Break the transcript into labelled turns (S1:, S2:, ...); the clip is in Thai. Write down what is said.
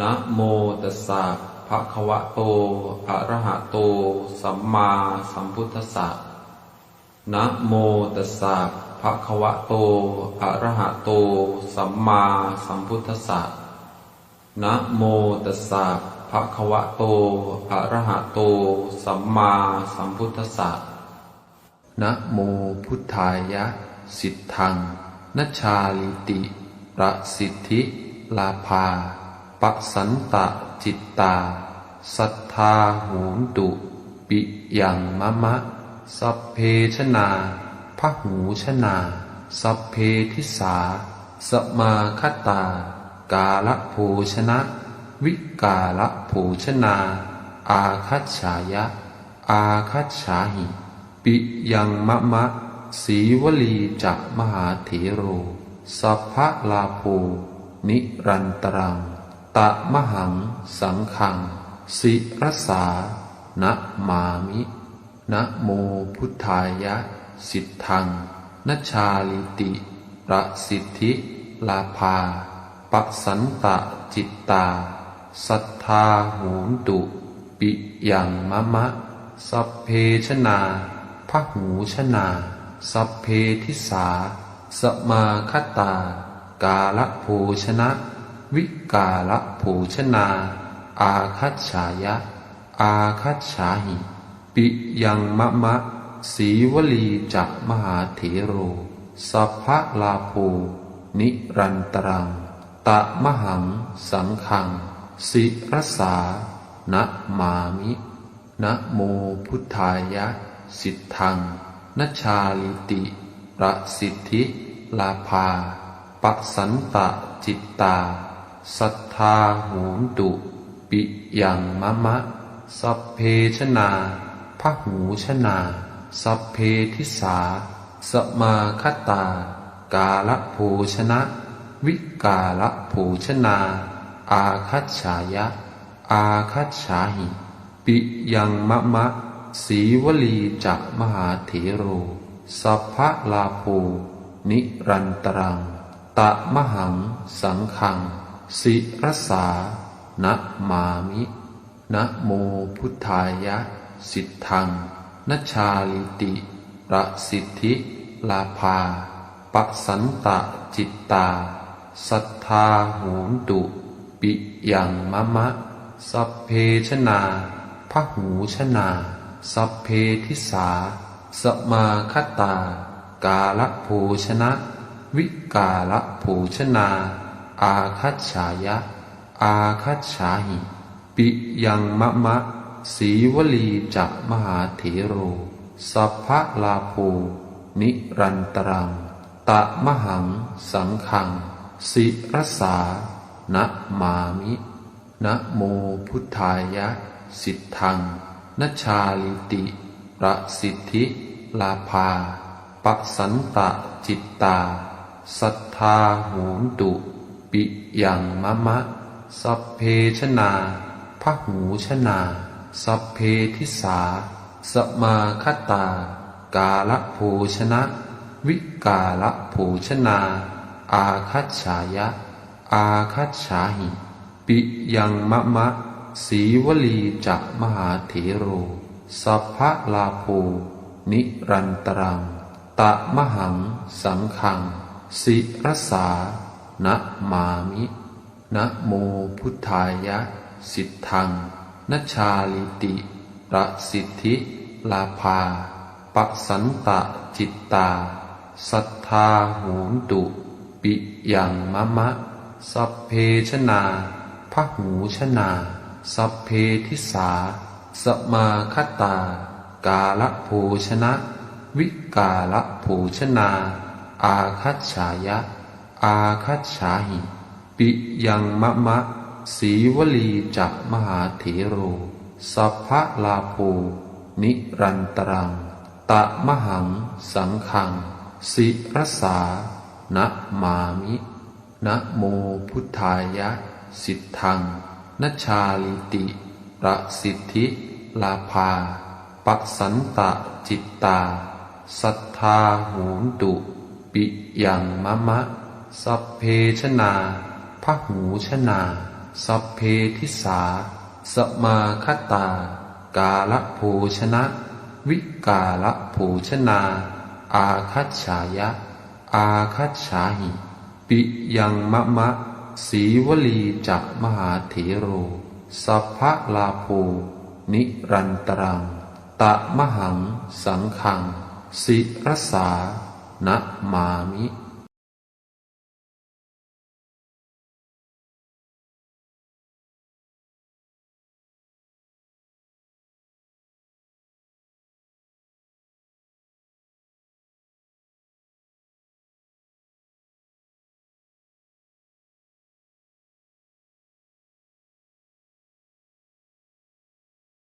S1: นะโมตัสสะภะคะวะโต อะระหะโต สัมมาสัมพุทธัสสะ นะโมตัสสะภะคะวะโต อะระหะโต สัมมาสัมพุทธัสสะ นะโมตัสสะภะคะวะโต อะระหะโต สัมมาสัมพุทธัสสะ นะโมพุทธายะ สิทธังนัชาลิติ ประสิทธิ ลาภา ปสันตะจิตตา สัทธาหูนตุปิยังมะมะ สัพเพชนาพระหูชนา สัพเพทิสา สมาคตา กาลโภชนะ วิกาลโภชนา อาคัจฉายะ อาคัจฉาหิ ปิยังมะมะ สีวลีจะมหาเถโร สัพพะลาโภนิรันตรัง ตะมหัง สังขัง สิรสานะมามินะโมพุทธายะ สิทธังนชาลิติระสิทธิลาภาปะสันตะจิตตา สัทธาหูนตุ ปิยังมะมะ สัพเพชนาพหูชนา สัพเพทิสา สมาคตา กาลโภชนะ วิกาลโภชนา อาคัจฉายะ อาคัจฉาหิ ปิยังมะมะ สีวลีจะมหาเถโร สัพพะลาโภนิรันตรัง ตะมหัง สังขัง สิรสานะมามินะโมพุทธายะ สิทธังนชชาลิติระสิทธิลาภาปะสันตะจิตตา สัทธาหูนตุ ปิยังมะมะ สัพเพชนาพหูชนา สัพเพทิสา สมาคตา กาลโภชนะ วิกาลโภชนา อาคัจฉายะ อาคัจฉาหิ ปิยังมะมะ สีวลีจะมหาเถโร สัพพะลาโภนิรันตรัง ตะมหังสังขัง สิรสานะมามินะโมพุทธายะ สิทธังนชาลิติระสิทธิลาภาปะสันตะจิตตา สัทธาหูตุปิยังมะมะ สัพเพชนาพะหูชนา สัพเพทิสา สมาคตา กาลโภชนะ วิกาลโภชนา อาคัจฉายะ อาคัจฉาหิ ปิยังมะมะ สีวลีจะมหาเถโร สัพพะลาโภนิรันตรัง ตะมหัง สังขัง สิรสานะมามินะโมพุทธายะ สิทธังนชาลิติระสิทธิลาภาปะสันตะจิตตา สัทธาหูนตุ ปิยังมะมะ สัพเพชนาพหูชนา สัพเพทิสา สมาคตา กาลโภชนะ วิกาลโภชนา อาคัจฉายะ อาคัจฉาหิ ปิยังมะมะ สีวลีจะมหาเถโร สัพพะลาโภนิรันตรัง ตะมหัง สังขัง สิรสา นะมามินะโมพุทธายะ สิทธังนัชาลิติระสิทธิลาภาปะสันตะจิตตา สัทธาหูนตุ ปิยังมะมะ สัพเพชนาพหูชนา สัพเพทิสา สมาคตา กาลโภชนะ วิกาลโภชนา อาคัจฉายะ อาคัจฉาหิ ปิยังมะมะ สีวลีจะมหาเถโร สัพพะลาโภนิรันตรัง ตะมหัง สังขัง สิรสานะมามินะโมพุทธายะ สิทธังนัชชาลิติระสิทธิลาภาปะสันตะจิตตา สัทธาหูนตุ ปิยังมะมะ สัพเพชนาพหูชนา สัพเพทิสา สมาคตา กาลโภชนะ วิกาลโภชนา อาคัจฉายะ อาคัจฉาหิ ปิยังมะมะ สีวลีจักมหาเถโร สัพพะลาโภนิรันตรัง ตะมหังสังขัง สิรสานะมามิ